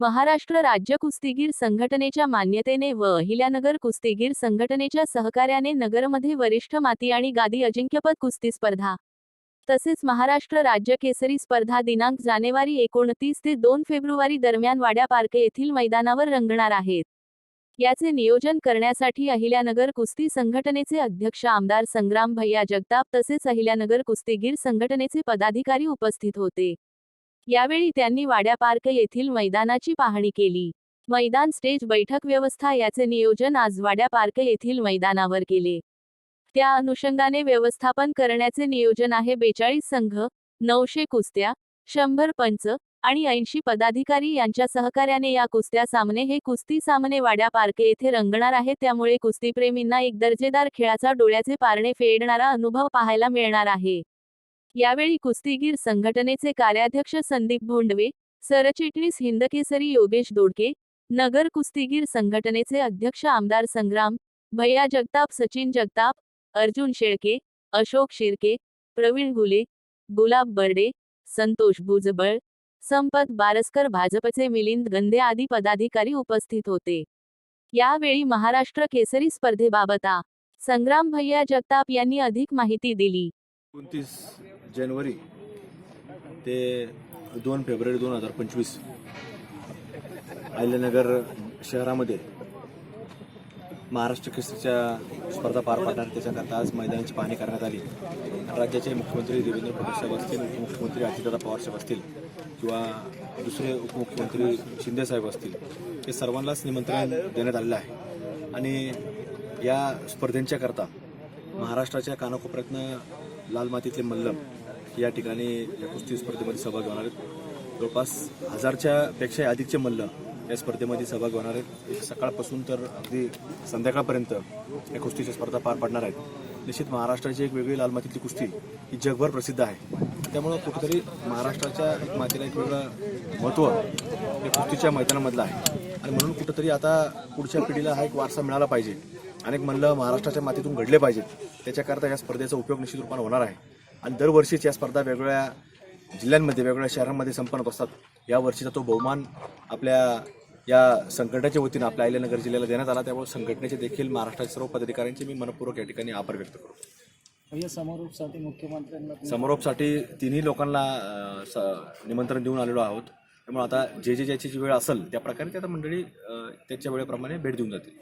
महाराष्ट्र राज्य कुस्तीगीर संघटनेच्या मान्यतेने व अहिल्यानगर कुस्तीगीर संघटनेच्या सहकार्याने नगरमध्ये वरिष्ठ माती आणि गादी अजिंक्यपद कुस्ती स्पर्धा. तसेच महाराष्ट्र राज्य केसरी स्पर्धा दिनांक जानेवारी एकोणतीस ते दोन फेब्रुवारी दरम्यान वाड्या पार्क येथील मैदानावर रंगणार आहेत. याचे नियोजन करण्यासाठी अहिल्यानगर कुस्ती संघटनेचे अध्यक्ष आमदार संग्राम भैया जगताप तसेच अहिल्यानगर कुस्तीगीर संघटनेचे पदाधिकारी उपस्थित होते. यावेळी त्यांनी वाड्या पार्क येथील मैदानाची पाहणी केली. मैदान स्टेज बैठक व्यवस्था याचे नियोजन आज वाड्या पार्क येथील मैदानावर केले. त्या अनुषंगाने व्यवस्थापन करण्याचे नियोजन आहे बेचाळीस संघ नऊशे कुस्त्या शंभर पंच आणि ऐंशी पदाधिकारी यांच्या सहकार्याने या कुस्त्या सामने हे कुस्ती सामने वाड्या पार्क येथे रंगणार आहे त्यामुळे कुस्तीप्रेमींना एक दर्जेदार खेळाचा डोळ्याचे पारणे फेडणारा अनुभव पाहायला मिळणार आहे. यावेळी कुस्तीगीर संघटनेचे कार्याध्यक्ष संदीप भोंडवे सरचिटणीस हिंदकेसरी योगेश दोडके नगर कुस्तीगीर संघटनेचे अध्यक्ष आमदार संग्राम भैया जगताप सचिन जगताप अर्जुन शेळके अशोक शिर्के प्रवीण गुले गुलाब बर्डे संतोष भुजबळ संपत बारसकर भाजपचे मिलिंद गंधे आदी पदाधिकारी उपस्थित होते. यावेळी महाराष्ट्र केसरी स्पर्धेबाबत संग्राम भैया जगताप यांनी अधिक माहिती दिली. जानेवारी ते दोन फेब्रुवारी दोन हजार पंचवीस अहिल्यानगर शहरामध्ये महाराष्ट्र केसरीच्या स्पर्धा पार पाडणार. त्याच्याकरता आज मैदानाची पाहणी करण्यात आली. राज्याचे मुख्यमंत्री देवेंद्र फडणवीस साहेब असतील उपमुख्यमंत्री अजितदादा पवार साहेब असतील किंवा दुसरे उपमुख्यमंत्री शिंदे साहेब असतील हे सर्वांनाच निमंत्रण देण्यात आलेलं आहे. आणि या स्पर्धेंच्या करता महाराष्ट्राच्या कानाकोपऱ्यातनं लाल मातीतले मल्लम या ठिकाणी या कुस्ती स्पर्धेमध्ये सहभाग होणार आहेत. जवळपास हजारच्या पेक्षा अधिकचे मल्ल या स्पर्धेमध्ये सहभागी होणार आहेत. एक सकाळपासून तर अगदी संध्याकाळपर्यंत या कुस्तीच्या स्पर्धा पार पडणार आहेत. निश्चित महाराष्ट्राची एक वेगळी लाल मातीतली कुस्ती ही जगभर प्रसिद्ध आहे. त्यामुळं कुठेतरी महाराष्ट्राच्या एक मातीला एक वेगळं महत्त्व या कुस्तीच्या मैदानामधलं आहे. आणि म्हणून कुठेतरी आता पुढच्या पिढीला हा एक वारसा मिळाला पाहिजे. अनेक मल्ल महाराष्ट्राच्या मातीतून घडले पाहिजेत. त्याच्याकरता या स्पर्धेचा उपयोग निश्चित रूपाने होणार आहे. आणि दरवर्षीच या स्पर्धा वेगवेगळ्या जिल्ह्यांमध्ये वेगवेगळ्या शहरांमध्ये संपन्न होत असतात. या वर्षीचा तो बहुमान आपल्या या संघटनेच्या वतीनं आपल्या अहिल्यानगर जिल्ह्याला देण्यात आला. त्यामुळे संघटनेचे देखील महाराष्ट्राच्या सर्व पदाधिकाऱ्यांचे मी मनपूर्वक या ठिकाणी आभार व्यक्त करतो. समारोपसाठी मुख्यमंत्र्यांना समारोपसाठी तिन्ही लोकांना निमंत्रण देऊन आलेलो आहोत. त्यामुळे आता जे जे ज्याची जी वेळ असेल त्या प्रकारे त्या मंडळी त्याच्या वेळेप्रमाणे भेट देऊन जातील.